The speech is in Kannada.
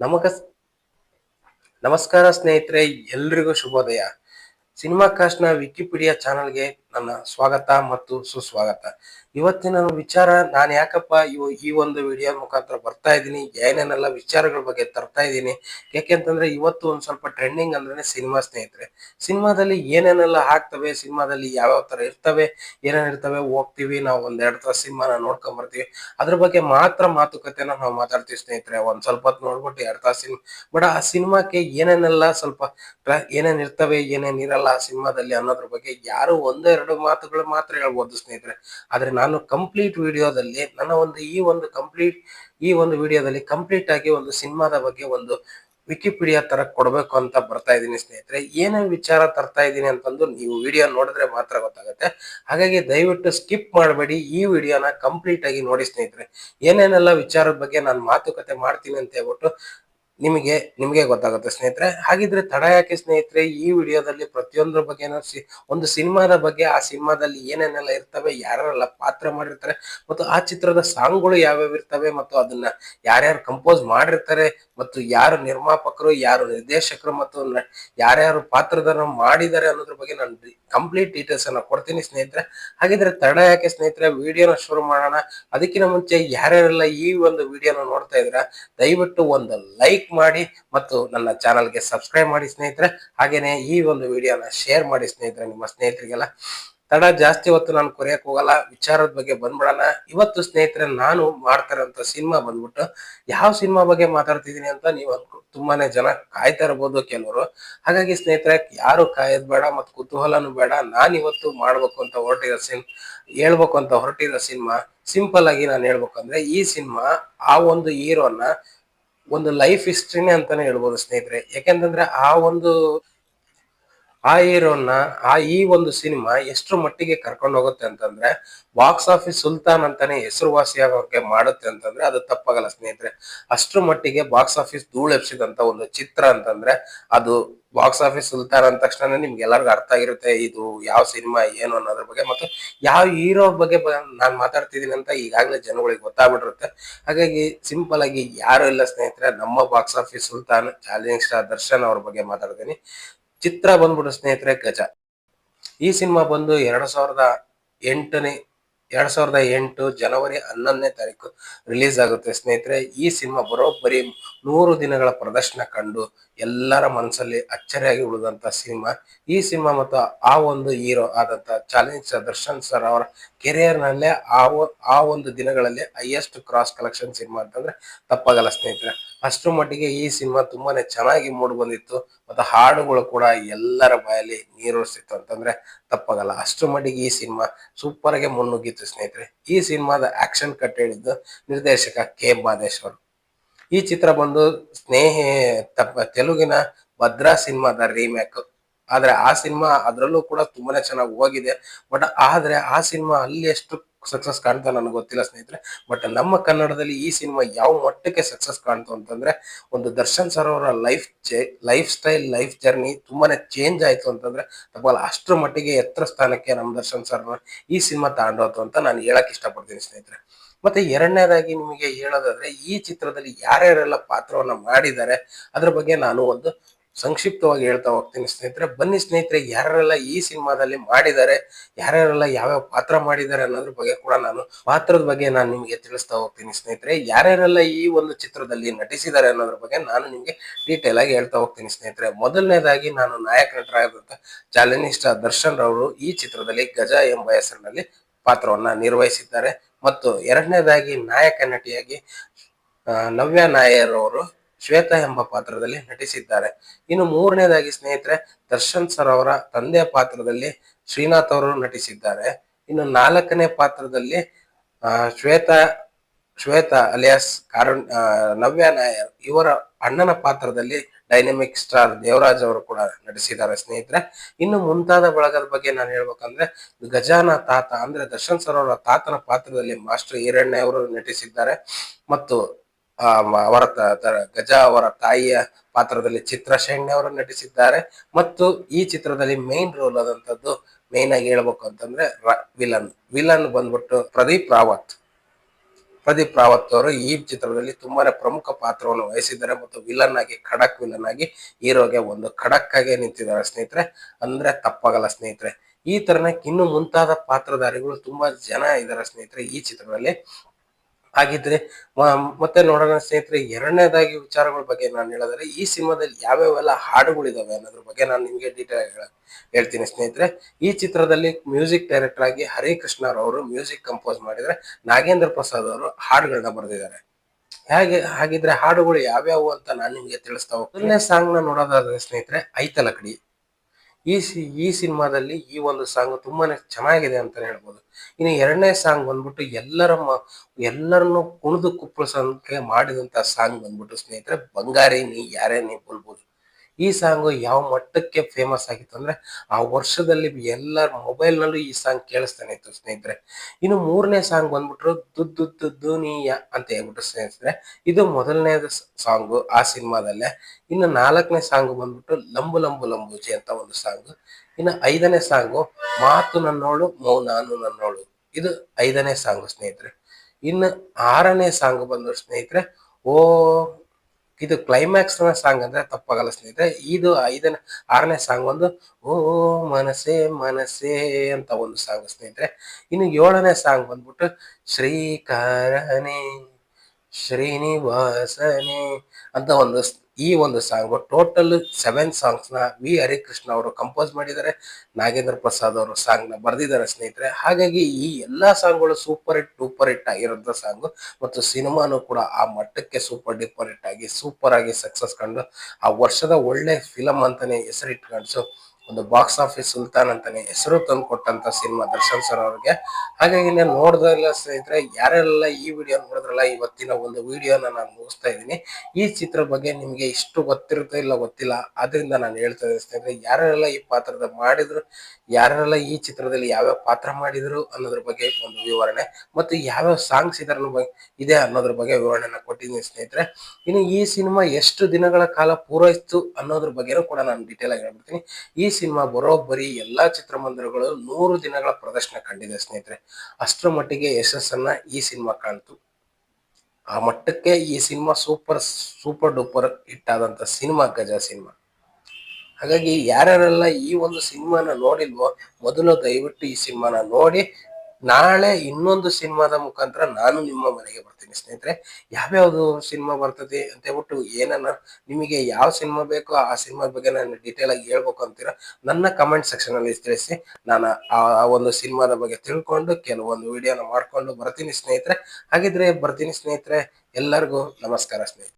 ನಮಗ ನಮಸ್ಕಾರ ಸ್ನೇಹಿತರೆ ಎಲ್ರಿಗೂ ಶುಭೋದಯ. ಸಿನಿಮಾ ಕಾಸ್ಟ್ನ ವಿಕಿಪೀಡಿಯಾ ಚಾನಲ್ಗೆ ನನ್ನ ಸ್ವಾಗತ ಮತ್ತು ಸುಸ್ವಾಗತ. ಇವತ್ತಿನ ವಿಚಾರ ನಾನು ಯಾಕಪ್ಪ ಇವು, ಈ ಒಂದು ವಿಡಿಯೋ ಮುಖಾಂತರ ಬರ್ತಾ ಇದ್ದೀನಿ, ಏನೇನೆಲ್ಲ ವಿಚಾರಗಳ ಬಗ್ಗೆ ತರ್ತಾ ಇದ್ದೀನಿ ಯಾಕೆಂತಂದ್ರೆ ಇವತ್ತು ಒಂದು ಸ್ವಲ್ಪ ಟ್ರೆಂಡಿಂಗ್ ಅಂದ್ರೆ ಸಿನಿಮಾ ಸ್ನೇಹಿತರೆ. ಸಿನಿಮಾದಲ್ಲಿ ಏನೇನೆಲ್ಲ ಆಗ್ತವೆ, ಸಿನಿಮಾದಲ್ಲಿ ಯಾವ್ಯಾವ ತರ ಇರ್ತವೆ, ಏನೇನ್ ಇರ್ತವೆ, ಹೋಗ್ತೀವಿ, ನಾವು ಒಂದೆರಡು ತರ ಸಿನಿಮಾನ ನೋಡ್ಕೊಂಡ್ ಬರ್ತೀವಿ. ಅದ್ರ ಬಗ್ಗೆ ಮಾತ್ರ ಮಾತುಕತೆನ ನಾವು ಮಾತಾಡ್ತೀವಿ ಸ್ನೇಹಿತರೆ. ಒಂದ್ ಸ್ವಲ್ಪ ಹೊತ್ತು ನೋಡ್ಬಿಟ್ಟು ಎರಡು ತಾಸು ಸಿನಿಮಾ ಬಟ್ ಆ ಸಿನಿಮಾಕ್ಕೆ ಏನೇನೆಲ್ಲ ಸ್ವಲ್ಪ ಏನೇನಿರ್ತವೆ ಏನೇನಿರಲ್ಲ ಸಿನಿಮಾದಲ್ಲಿ ಅನ್ನೋದ್ರ ಬಗ್ಗೆ ಯಾರು ಒಂದೆರಡು ಮಾತುಗಳು ಮಾತ್ರ ಹೇಳ್ಬೋದು ಸ್ನೇಹಿತರೆ. ಆದರೆ ನಾನು ಕಂಪ್ಲೀಟ್ ವಿಡಿಯೋದಲ್ಲಿ ನನ್ನ ಒಂದು ಈ ಒಂದು ಕಂಪ್ಲೀಟ್ ಈ ಒಂದು ವಿಡಿಯೋದಲ್ಲಿ ಕಂಪ್ಲೀಟ್ ಆಗಿ ಒಂದು ಸಿನಿಮಾದ ಬಗ್ಗೆ ಒಂದು ವಿಕಿಪೀಡಿಯಾ ತರ ಕೊಡಬೇಕು ಅಂತ ಬರ್ತಾ ಇದ್ದೀನಿ ಸ್ನೇಹಿತರೆ. ಏನೇನು ವಿಚಾರ ತರ್ತಾ ಇದ್ದೀನಿ ಅಂತಂದು ನೀವು ವಿಡಿಯೋ ನೋಡಿದ್ರೆ ಮಾತ್ರ ಗೊತ್ತಾಗುತ್ತೆ. ಹಾಗಾಗಿ ದಯವಿಟ್ಟು ಸ್ಕಿಪ್ ಮಾಡಬೇಡಿ. ಈ ವಿಡಿಯೋನ ಕಂಪ್ಲೀಟ್ ಆಗಿ ನೋಡಿ ಸ್ನೇಹಿತರೆ. ಏನೇನೆಲ್ಲ ವಿಚಾರದ ಬಗ್ಗೆ ನಾನು ಮಾತುಕತೆ ಮಾಡ್ತೀನಿ ಅಂತ ಹೇಳ್ಬಿಟ್ಟು ನಿಮಗೆ ನಿಮಗೆ ಗೊತ್ತಾಗುತ್ತೆ ಸ್ನೇಹಿತರೆ. ಹಾಗಿದ್ರೆ ತಡ ಯಾಕೆ ಸ್ನೇಹಿತರೆ? ಈ ವಿಡಿಯೋದಲ್ಲಿ ಪ್ರತಿಯೊಂದ್ರ ಬಗ್ಗೆ ಒಂದು ಸಿನಿಮಾದ ಬಗ್ಗೆ ಆ ಸಿನಿಮಾದಲ್ಲಿ ಏನೇನೆಲ್ಲ ಇರ್ತವೆ ಯಾರೆಲ್ಲ ಪಾತ್ರ ಮಾಡಿರ್ತಾರೆ, ಮತ್ತು ಆ ಚಿತ್ರದ ಸಾಂಗ್ಗಳು ಯಾವ್ಯಾವ ಇರ್ತವೆ, ಮತ್ತು ಅದನ್ನ ಯಾರ್ಯಾರು ಕಂಪೋಸ್ ಮಾಡಿರ್ತಾರೆ, ಮತ್ತು ಯಾರು ನಿರ್ಮಾಪಕರು, ಯಾರು ನಿರ್ದೇಶಕರು, ಮತ್ತು ಯಾರ್ಯಾರು ಪಾತ್ರದನ್ನು ಮಾಡಿದ್ದಾರೆ ಅನ್ನೋದ್ರ ಬಗ್ಗೆ ನಾನು ಕಂಪ್ಲೀಟ್ ಡೀಟೇಲ್ಸ್ ಅನ್ನ ಕೊಡ್ತೀನಿ ಸ್ನೇಹಿತರೆ. ಹಾಗಿದ್ರೆ ತಡ ಯಾಕೆ ಸ್ನೇಹಿತರೆ? ವಿಡಿಯೋನ ಶುರು ಮಾಡೋಣ. ಅದಕ್ಕಿಂತ ಮುಂಚೆ ಯಾರ್ಯಾರೆಲ್ಲ ಈ ಒಂದು ವಿಡಿಯೋನ ನೋಡ್ತಾ ಇದ್ರ ದಯವಿಟ್ಟು ಒಂದು ಲೈಕ್ ಮಾಡಿ ಮತ್ತು ನನ್ನ ಚಾನಲ್ಗೆ ಸಬ್ಸ್ಕ್ರೈಬ್ ಮಾಡಿ ಸ್ನೇಹಿತರೆ. ಹಾಗೇನೆ ಈ ಒಂದು ವಿಡಿಯೋನ ಶೇರ್ ಮಾಡಿ ಸ್ನೇಹಿತರೆ ನಿಮ್ಮ ಸ್ನೇಹಿತರಿಗೆಲ್ಲ. ತಡ ಜಾಸ್ತಿ ಹೊತ್ತು ನಾನು ಕೊರೆಯಕ್ಕೆ ಹೋಗಲ್ಲ, ವಿಚಾರದ ಬಗ್ಗೆ ಬಂದ್ಬಿಡೋಣ ಇವತ್ತು ಸ್ನೇಹಿತರೆ ನಾನು ಮಾಡ್ತಾ ಇರೋಂಥ ಸಿನಿಮಾ ಬಂದ್ಬಿಟ್ಟು ಯಾವ ಸಿನಿಮಾ ಬಗ್ಗೆ ಮಾತಾಡ್ತಿದ್ದೀನಿ ಅಂತ ನೀವು ತುಂಬಾನೇ ಜನ ಕಾಯ್ತಾ ಇರ್ಬೋದು ಕೆಲವರು. ಹಾಗಾಗಿ ಸ್ನೇಹಿತರೆ, ಯಾರು ಕಾಯೋದ್ ಬೇಡ ಮತ್ತು ಕುತೂಹಲನು ಬೇಡ. ನಾನು ಇವತ್ತು ಮಾಡ್ಬೇಕು ಅಂತ ಹೊರಟಿರೋ ಸಿನ್, ಹೇಳ್ಬೇಕು ಅಂತ ಹೊರಟಿರೋ ಸಿನಿಮಾ, ಸಿಂಪಲ್ ಆಗಿ ನಾನು ಹೇಳ್ಬೇಕಂದ್ರೆ ಈ ಸಿನಿಮಾ ಆ ಒಂದು ಹೀರೋನ ಒಂದು ಲೈಫ್ ಹಿಸ್ಟ್ರಿನೇ ಅಂತಾನೆ ಹೇಳ್ಬೋದು ಸ್ನೇಹಿತರೆ. ಯಾಕೆಂತಂದ್ರೆ ಆ ಒಂದು ಆ ಹೀರೋನ, ಆ ಈ ಒಂದು ಸಿನಿಮಾ ಎಷ್ಟು ಮಟ್ಟಿಗೆ ಕರ್ಕೊಂಡು ಹೋಗುತ್ತೆ ಅಂತಂದ್ರೆ ಬಾಕ್ಸ್ ಆಫೀಸ್ ಸುಲ್ತಾನ್ ಅಂತಾನೆ ಹೆಸರುವಾಸಿಯಾಗೋಕೆ ಮಾಡುತ್ತೆ ಅಂತಂದ್ರೆ ಅದು ತಪ್ಪಾಗಲ್ಲ ಸ್ನೇಹಿತರೆ. ಅಷ್ಟರ ಮಟ್ಟಿಗೆ ಬಾಕ್ಸ್ ಆಫೀಸ್ ಧೂಳೆಪ್ಸಿದಂತ ಒಂದು ಚಿತ್ರ ಅಂತಂದ್ರೆ ಅದು ಬಾಕ್ಸ್ ಆಫೀಸ್ ಸುಲ್ತಾನ್ ಅಂದ ತಕ್ಷಣ ನಿಮ್ಗೆ ಎಲ್ಲರಿಗೂ ಅರ್ಥ ಆಗಿರುತ್ತೆ ಇದು ಯಾವ ಸಿನಿಮಾ, ಏನು ಅನ್ನೋದ್ರ ಬಗ್ಗೆ ಮತ್ತು ಯಾವ ಹೀರೋ ಬಗ್ಗೆ ನಾನು ಮಾತಾಡ್ತಿದ್ದೀನಿ ಅಂತ ಈಗಾಗಲೇ ಜನಗಳಿಗೆ ಗೊತ್ತಾಗ್ಬಿಟ್ಟಿರುತ್ತೆ. ಹಾಗಾಗಿ ಸಿಂಪಲ್ ಆಗಿ ಯಾರು ಇಲ್ಲ ಸ್ನೇಹಿತರೆ, ನಮ್ಮ box office Sultan, challenge star Darshan ಅವ್ರ ಬಗ್ಗೆ ಮಾತಾಡ್ತೀನಿ. ಚಿತ್ರ ಬಂದ್ಬಿಟ್ಟು ಸ್ನೇಹಿತರೆ, ಗಜ. ಈ ಸಿನಿಮಾ ಬಂದು ಎರಡ್ ಸಾವಿರದ ಎಂಟನೇ, ಎರಡ್ ಸಾವಿರದ ಎಂಟು ಜನವರಿ ಹನ್ನೊಂದನೇ ತಾರೀಕು ರಿಲೀಸ್ ಆಗುತ್ತೆ ಸ್ನೇಹಿತರೆ. ಈ ಸಿನಿಮಾ ಬರೋಬ್ಬರಿ ನೂರು ದಿನಗಳ ಪ್ರದರ್ಶನ ಕಂಡು ಎಲ್ಲರ ಮನಸ್ಸಲ್ಲಿ ಅಚ್ಚರಿಯಾಗಿ ಉಳಿದಂತ ಸಿನಿಮಾ. ಈ ಸಿನಿಮಾ ಮತ್ತು ಆ ಒಂದು ಹೀರೋ ಆದಂತ ಚಾಲೆಂಜ್ ದರ್ಶನ್ ಸರ್ ಅವರ ಕೆರಿಯರ್ ನಲ್ಲೇ ಆ ಆ ಒಂದು ದಿನಗಳಲ್ಲಿ ಹೈಯೆಸ್ಟ್ ಕ್ರಾಸ್ ಕಲೆಕ್ಷನ್ ಸಿನಿಮಾ ಅಂತಂದ್ರೆ ತಪ್ಪಾಗಲ್ಲ ಸ್ನೇಹಿತರೆ. ಅಷ್ಟರ ಮಟ್ಟಿಗೆ ಈ ಸಿನಿಮಾ ತುಂಬಾನೇ ಚೆನ್ನಾಗಿ ಮೂಡ್ ಬಂದಿತ್ತು ಮತ್ತು ಹಾಡುಗಳು ಕೂಡ ಎಲ್ಲರ ಬಾಯಲ್ಲಿ ನೀರೂರಿಸಿತ್ತು ಅಂತಂದ್ರೆ ತಪ್ಪಾಗಲ್ಲ. ಅಷ್ಟರ ಮಟ್ಟಿಗೆ ಈ ಸಿನಿಮಾ ಸೂಪರ್ ಆಗಿ ಮುನ್ನುಗ್ಗಿತ್ತು ಸ್ನೇಹಿತರೆ. ಈ ಸಿನಿಮಾದ ಆಕ್ಷನ್ ಕಟ್ ಹೇಳಿದ್ದು ನಿರ್ದೇಶಕ ಕೆ ಮಾದೇಶ್ವರ್ ಈ ಚಿತ್ರ ಬಂದು ಸ್ನೇಹಿ ತೆಲುಗಿನ ಭದ್ರಾ ಸಿನಿಮಾದ ರೀಮೇಕ್ ಆದ್ರೆ ಆ ಸಿನಿಮಾ ಅದರಲ್ಲೂ ಕೂಡ ತುಂಬಾನೇ ಚೆನ್ನಾಗಿ ಹೋಗಿದೆ. ಬಟ್ ಆದ್ರೆ ಆ ಸಿನಿಮಾ ಅಲ್ಲಿ ಎಷ್ಟು ಸಕ್ಸಸ್ ಕಾಣ್ತಾ ನನಗೆ ಗೊತ್ತಿಲ್ಲ ಸ್ನೇಹಿತರೆ. ಬಟ್ ನಮ್ಮ ಕನ್ನಡದಲ್ಲಿ ಈ ಸಿನಿಮಾ ಯಾವ ಮಟ್ಟಕ್ಕೆ ಸಕ್ಸಸ್ ಕಾಣ್ತು ಅಂತಂದ್ರೆ, ಒಂದು ದರ್ಶನ್ ಸರ್ ಅವರ life life style life journey ತುಂಬಾನೇ ಚೇಂಜ್ ಆಯ್ತು ಅಂತಂದ್ರೆ ತಪ್ಪಲ್ಲ ಅಷ್ಟರ ಮಟ್ಟಿಗೆ ಎತ್ತರ ಸ್ಥಾನಕ್ಕೆ ನಮ್ಮ ದರ್ಶನ್ ಸರ್ ಈ ಸಿನಿಮಾ ತಗೊಂಡೋತು ಅಂತ ನಾನು ಹೇಳಕ್ ಇಷ್ಟಪಡ್ತೀನಿ ಸ್ನೇಹಿತರೆ. ಮತ್ತೆ ಎರಡನೇದಾಗಿ ನಿಮಗೆ ಹೇಳೋದಾದ್ರೆ, ಈ ಚಿತ್ರದಲ್ಲಿ ಯಾರ್ಯಾರೆಲ್ಲ ಪಾತ್ರವನ್ನ ಮಾಡಿದ್ದಾರೆ, ಅದ್ರ ಬಗ್ಗೆ ನಾನು ಒಂದು ಸಂಕ್ಷಿಪ್ತವಾಗಿ ಹೇಳ್ತಾ ಹೋಗ್ತೀನಿ ಸ್ನೇಹಿತರೆ. ಬನ್ನಿ ಸ್ನೇಹಿತರೆ, ಯಾರ್ಯಾರೆಲ್ಲ ಈ ಸಿನಿಮಾದಲ್ಲಿ ಮಾಡಿದ್ದಾರೆ, ಯಾರ್ಯಾರೆಲ್ಲ ಯಾವ್ಯಾವ ಪಾತ್ರ ಮಾಡಿದ್ದಾರೆ ಅನ್ನೋದ್ರ ಬಗ್ಗೆ ಕೂಡ ನಾನು ಪಾತ್ರದ ಬಗ್ಗೆ ನಾನು ನಿಮಗೆ ತಿಳಿಸ್ತಾ ಹೋಗ್ತೀನಿ ಸ್ನೇಹಿತರೆ. ಯಾರ್ಯಾರೆಲ್ಲ ಈ ಒಂದು ಚಿತ್ರದಲ್ಲಿ ನಟಿಸಿದ್ದಾರೆ ಅನ್ನೋದ್ರ ಬಗ್ಗೆ ನಾನು ನಿಮಗೆ ಡೀಟೇಲ್ ಆಗಿ ಹೇಳ್ತಾ ಹೋಗ್ತೀನಿ ಸ್ನೇಹಿತರೆ. ಮೊದಲನೇದಾಗಿ ನಾನು ನಾಯಕ ನಟರಾಗಿರುವಂತಹ ಚಾಲೆಂಜಿಸ್ಟ ದರ್ಶನ್ ರವರು ಈ ಚಿತ್ರದಲ್ಲಿ ಗಜ ಎಂಬ ಹೆಸರಿನಲ್ಲಿ ಪಾತ್ರವನ್ನ ನಿರ್ವಹಿಸಿದ್ದಾರೆ. ಮತ್ತು ಎರಡನೇದಾಗಿ ನಾಯಕ ನಟಿಯಾಗಿ ನವ್ಯ ನಾಯರ್ ಅವರು ಶ್ವೇತಾ ಎಂಬ ಪಾತ್ರದಲ್ಲಿ ನಟಿಸಿದ್ದಾರೆ. ಇನ್ನು ಮೂರನೇದಾಗಿ ಸ್ನೇಹಿತರೆ, ದರ್ಶನ್ ಸರ್ ಅವರ ತಂದೆ ಪಾತ್ರದಲ್ಲಿ ಶ್ರೀನಾಥ್ ಅವರು ನಟಿಸಿದ್ದಾರೆ. ಇನ್ನು ನಾಲ್ಕನೇ ಪಾತ್ರದಲ್ಲಿ ಶ್ವೇತಾ ಶ್ವೇತಾ ಅಲಿಯಾಸ್ ಕಾರುಣ್ ನವ್ಯ ನಾಯರ್ ಇವರ ಅಣ್ಣನ ಪಾತ್ರದಲ್ಲಿ ಡೈನಮಿಕ್ ಸ್ಟಾರ್ ದೇವರಾಜ್ ಅವರು ಕೂಡ ನಟಿಸಿದ್ದಾರೆ ಸ್ನೇಹಿತರೆ. ಇನ್ನು ಮುಂತಾದ ಬಳಗದ ಬಗ್ಗೆ ನಾನು ಹೇಳ್ಬೇಕಂದ್ರೆ, ಗಜಾನ ತಾತ ಅಂದ್ರೆ ದರ್ಶನ್ ಸರ್ ಅವರ ತಾತನ ಪಾತ್ರದಲ್ಲಿ ಮಾಸ್ಟರ್ ಈರಣ್ಯ ಅವರು ನಟಿಸಿದ್ದಾರೆ. ಮತ್ತು ಅವರ ಗಜ ಅವರ ತಾಯಿಯ ಪಾತ್ರದಲ್ಲಿ ಚಿತ್ರ ಶೆಣ್ಣೆ ಅವರು ನಟಿಸಿದ್ದಾರೆ. ಮತ್ತು ಈ ಚಿತ್ರದಲ್ಲಿ ಮೇನ್ ರೋಲ್ ಆದಂತದ್ದು ಮೇನ್ ಆಗಿ ಹೇಳ್ಬೇಕು ಅಂತಂದ್ರೆ ವಿಲನ್ ವಿಲನ್ ಬಂದ್ಬಿಟ್ಟು ಪ್ರದೀಪ್ ರಾವತ್. ಪ್ರದೀಪ್ ರಾವತ್ ಅವರು ಈ ಚಿತ್ರದಲ್ಲಿ ತುಂಬಾನೇ ಪ್ರಮುಖ ಪಾತ್ರವನ್ನು ವಹಿಸಿದ್ದಾರೆ ಮತ್ತು ವಿಲನ್ ಆಗಿ, ಖಡಕ್ ವಿಲನ್ ಆಗಿ ಹೀರೋಗೆ ಒಂದು ಖಡಕ್ ಆಗಿ ನಿಂತಿದ್ದಾರೆ ಸ್ನೇಹಿತರೆ. ಅಂದ್ರೆ ತಪ್ಪಾಗಲ್ಲ ಸ್ನೇಹಿತರೆ. ಈ ತರನೇ ಇನ್ನು ಮುಂತಾದ ಪಾತ್ರಧಾರಿಗಳು ತುಂಬಾ ಜನ ಇದ್ದಾರೆ ಸ್ನೇಹಿತರೆ ಈ ಚಿತ್ರದಲ್ಲಿ. ಹಾಗಿದ್ರೆ ಮತ್ತೆ ನೋಡೋಣ ಸ್ನೇಹಿತರೆ, ಎರಡನೇದಾಗಿ ವಿಚಾರಗಳ ಬಗ್ಗೆ ನಾನು ಹೇಳಿದ್ರೆ ಈ ಸಿನಿಮಾದಲ್ಲಿ ಯಾವ್ಯಾವೆಲ್ಲ ಹಾಡುಗಳಿದಾವೆ ಅನ್ನೋದ್ರ ಬಗ್ಗೆ ನಾನು ನಿಮಗೆ ಡೀಟೇಲ್ ಹೇಳ್ತೀನಿ ಸ್ನೇಹಿತರೆ. ಈ ಚಿತ್ರದಲ್ಲಿ ಮ್ಯೂಸಿಕ್ ಡೈರೆಕ್ಟರ್ ಆಗಿ ಹರಿಕೃಷ್ಣ ಅವರು ಮ್ಯೂಸಿಕ್ ಕಂಪೋಸ್ ಮಾಡಿದ್ರೆ, ನಾಗೇಂದ್ರ ಪ್ರಸಾದ್ ಅವರು ಹಾಡುಗಳನ್ನ ಬರೆದಿದ್ದಾರೆ. ಹೇಗೆ, ಹಾಗಿದ್ರೆ ಹಾಡುಗಳು ಯಾವ್ಯಾವು ಅಂತ ನಾನು ನಿಮಗೆ ತಿಳಿಸ್ತಾ ಹೋಗ್ತೀನಿ. ಸಾಂಗ್ನ ನೋಡೋದಾದ್ರೆ ಸ್ನೇಹಿತರೆ ಐತಲ ಕಡಿ ಈ ಸಿ, ಈ ಸಿನಿಮಾದಲ್ಲಿ ಈ ಒಂದು ಸಾಂಗ್ ತುಂಬಾನೇ ಚೆನ್ನಾಗಿದೆ ಅಂತ ಹೇಳ್ಬೋದು. ಇನ್ನು ಎರಡನೇ ಸಾಂಗ್ ಬಂದ್ಬಿಟ್ಟು ಎಲ್ಲರ ಮ- ಎಲ್ಲರನ್ನು ಕುಣಿದು ಕುಪ್ಪಳಿಸೋಕೆ ಮಾಡಿದಂತ ಸಾಂಗ್ ಬಂದ್ಬಿಟ್ಟು ಸ್ನೇಹಿತರೆ, ಬಂಗಾರಿ ನೀ ಯಾರೇ ನೀ ಬುಲ್ಬುಲ್ ಈ ಸಾಂಗ್ ಯಾವ ಮಟ್ಟಕ್ಕೆ ಫೇಮಸ್ ಆಗಿತ್ತು ಅಂದ್ರೆ ಆ ವರ್ಷದಲ್ಲಿ ಎಲ್ಲರ ಮೊಬೈಲ್ ನಲ್ಲೂ ಈ ಸಾಂಗ್ ಕೇಳಿಸ್ತಾನೆ ಇತ್ತು ಸ್ನೇಹಿತರೆ. ಇನ್ನು ಮೂರನೇ ಸಾಂಗ್ ಬಂದ್ಬಿಟ್ರು ದುದ್ದು ದುಡ್ಡು ನೀಯ ಅಂತ ಹೇಳ್ಬಿಟ್ಟು ಸ್ನೇಹಿತರೆ. ಇದು ಮೊದಲನೇ ಸಾಂಗು ಆ ಸಿನಿಮಾದಲ್ಲೇ. ಇನ್ನು ನಾಲ್ಕನೇ ಸಾಂಗ್ ಬಂದ್ಬಿಟ್ಟು ಲಂಬು ಲಂಬು ಲಂಬೂಜಿ ಅಂತ ಒಂದು ಸಾಂಗ್ ಇನ್ನು ಐದನೇ ಸಾಂಗು ಮಾತು ನನ್ನೋಳು ಮೌ ನಾನು ನನ್ನೋಳು. ಇದು ಐದನೇ ಸಾಂಗ್ ಸ್ನೇಹಿತರೆ. ಇನ್ನು ಆರನೇ ಸಾಂಗ್ ಬಂದ್ರು ಸ್ನೇಹಿತರೆ. ಓ ಇದು ಕ್ಲೈಮ್ಯಾಕ್ಸ್ನ ಸಾಂಗ್ ಅಂದ್ರೆ ತಪ್ಪಾಗಲ್ಲ ಸ್ನೇಹಿತರೆ. ಇದು ಐದನೇ, ಆರನೇ ಸಾಂಗ್ ಒಂದು ಓ ಮನಸೆ ಮನಸೆ ಅಂತ ಒಂದು ಸಾಂಗ್ ಸ್ನೇಹಿತರೆ. ಇನ್ನು ಏಳನೇ ಸಾಂಗ್ ಬಂದ್ಬಿಟ್ಟು ಶ್ರೀಕಾರನೇ. ಶ್ರೀನಿವಾಸನೇ ಅಂತ ಒಂದು ಈ ಒಂದು ಸಾಂಗು ಟೋಟಲ್ ಸೆವೆನ್ ಸಾಂಗ್ಸ್ನ ವಿ ಹರಿಕೃಷ್ಣ ಅವರು ಕಂಪೋಸ್ ಮಾಡಿದ್ದಾರೆ. ನಾಗೇಂದ್ರ ಪ್ರಸಾದ್ ಅವರು ಸಾಂಗ್ನ ಬರೆದಿದ್ದಾರೆ ಸ್ನೇಹಿತರೆ. ಹಾಗಾಗಿ ಈ ಎಲ್ಲಾ ಸಾಂಗ್ಗಳು ಸೂಪರ್ ಹಿಟ್ ಡೂಪರ್ ಹಿಟ್ ಆಗಿರೋಂಥ ಸಾಂಗ್ ಮತ್ತು ಸಿನಿಮಾನು ಕೂಡ ಆ ಮಟ್ಟಕ್ಕೆ ಸೂಪರ್ ಡೂಪರ್ ಹಿಟ್ ಆಗಿ ಸೂಪರ್ ಆಗಿ ಸಕ್ಸಸ್ ಕಂಡು ಆ ವರ್ಷದ ಒಳ್ಳೆ ಫಿಲಮ್ ಅಂತಾನೆ ಹೆಸರಿಟ್ಕೊಂಡು ಒಂದು ಬಾಕ್ಸ್ ಆಫೀಸ್ ಸುಲ್ತಾನ್ ಅಂತಾನೆ ಹೆಸರು ತಂದು ಕೊಟ್ಟಂತ ಸಿನಿಮಾ ದರ್ಶನ್ ಸರ್ ಅವ್ರಿಗೆ. ಹಾಗಾಗಿ ನಾನು ನೋಡಿದ್ರೆ ಸ್ನೇಹಿತರೆ, ಯಾರೆಲ್ಲ ಈ ವಿಡಿಯೋ ನೋಡಿದ್ರಲ್ಲ, ಇವತ್ತಿನ ಒಂದು ವಿಡಿಯೋನ ನಾನು ಮುಗಿಸ್ತಾ ಇದ್ದೀನಿ. ಈ ಚಿತ್ರ ಬಗ್ಗೆ ನಿಮಗೆ ಇಷ್ಟು ಗೊತ್ತಿರುತ್ತೋ ಇಲ್ಲ ಗೊತ್ತಿಲ್ಲ, ಆದ್ರಿಂದ ನಾನು ಹೇಳ್ತಾ ಇದ್ದೀನಿ ಸ್ನೇಹಿತರೆ, ಯಾರೆಲ್ಲ ಈ ಪಾತ್ರದ ಮಾಡಿದ್ರು, ಯಾರೆಲ್ಲ ಈ ಚಿತ್ರದಲ್ಲಿ ಯಾವ್ಯಾವ ಪಾತ್ರ ಮಾಡಿದ್ರು ಅನ್ನೋದ್ರ ಬಗ್ಗೆ ಒಂದು ವಿವರಣೆ, ಮತ್ತು ಯಾವ್ಯಾವ ಸಾಂಗ್ಸ್ ಇದರ ಇದೆ ಅನ್ನೋದ್ರ ಬಗ್ಗೆ ವಿವರಣೆನ ಕೊಟ್ಟಿದ್ದೀನಿ ಸ್ನೇಹಿತರೆ. ಇನ್ನು ಈ ಸಿನಿಮಾ ಎಷ್ಟು ದಿನಗಳ ಕಾಲ ಪೂರೈಸ್ತು ಅನ್ನೋದ್ರ ಬಗ್ಗೆನೂ ಕೂಡ ನಾನು ಡೀಟೇಲ್ ಆಗಿ ಹೇಳ್ಬಿಡ್ತೀನಿ. ಈ ಸಿನಿಮಾ ಬರೋಬ್ಬರಿ ಎಲ್ಲಾ ಚಿತ್ರಮಂದಿರಗಳು ನೂರು ದಿನಗಳ ಪ್ರದರ್ಶನ ಕಂಡಿದೆ ಸ್ನೇಹಿತರೆ. ಅಷ್ಟರ ಮಟ್ಟಿಗೆ ಯಶಸ್ಸನ್ನ ಈ ಸಿನಿಮಾ ಕಾಣ್ತು. ಆ ಮಟ್ಟಕ್ಕೆ ಈ cinema super super duper hit ಆದಂತ ಸಿನಿಮಾ ಗಜ ಸಿನಿಮಾ. ಹಾಗಾಗಿ ಯಾರ್ಯಾರೆಲ್ಲ ಈ ಒಂದು ಸಿನಿಮಾನ ನೋಡಿಲ್ವೋ ಮೊದಲು ದಯವಿಟ್ಟು ಈ ಸಿನಿಮಾನ ನೋಡಿ, ನಾಳೆ ಇನ್ನೊಂದು ಸಿನಿಮಾದ ಮುಖಾಂತರ ನಾನು ನಿಮ್ಮ ಮನೆಗೆ ಬರ್ತೀನಿ. ಸ್ನೇಹಿತರೆ, ಯಾವ್ಯಾವ್ದು ಸಿನಿಮಾ ಬರ್ತದೆ ಅಂತ ಹೇಳ್ಬಿಟ್ಟು ಏನನ್ನ ನಿಮಗೆ ಯಾವ ಸಿನಿಮಾ ಬೇಕೋ ಆ ಸಿನಿಮಾ ಬಗ್ಗೆ ನಾನು ಡೀಟೇಲ್ ಆಗಿ ಹೇಳ್ಬೇಕು ಅಂತೀರ, ನನ್ನ ಕಮೆಂಟ್ ಸೆಕ್ಷನ್ ಅಲ್ಲಿ ತಿಳಿಸಿ. ನಾನು ಆ ಒಂದು ಸಿನಿಮಾದ ಬಗ್ಗೆ ತಿಳ್ಕೊಂಡು ಕೆಲವೊಂದು ವಿಡಿಯೋನ ಮಾಡ್ಕೊಂಡು ಬರ್ತೀನಿ ಸ್ನೇಹಿತರೆ. ಹಾಗಿದ್ರೆ ಬರ್ತೀನಿ ಸ್ನೇಹಿತರೆ, ಎಲ್ಲರಿಗೂ ನಮಸ್ಕಾರ ಸ್ನೇಹಿತರೆ.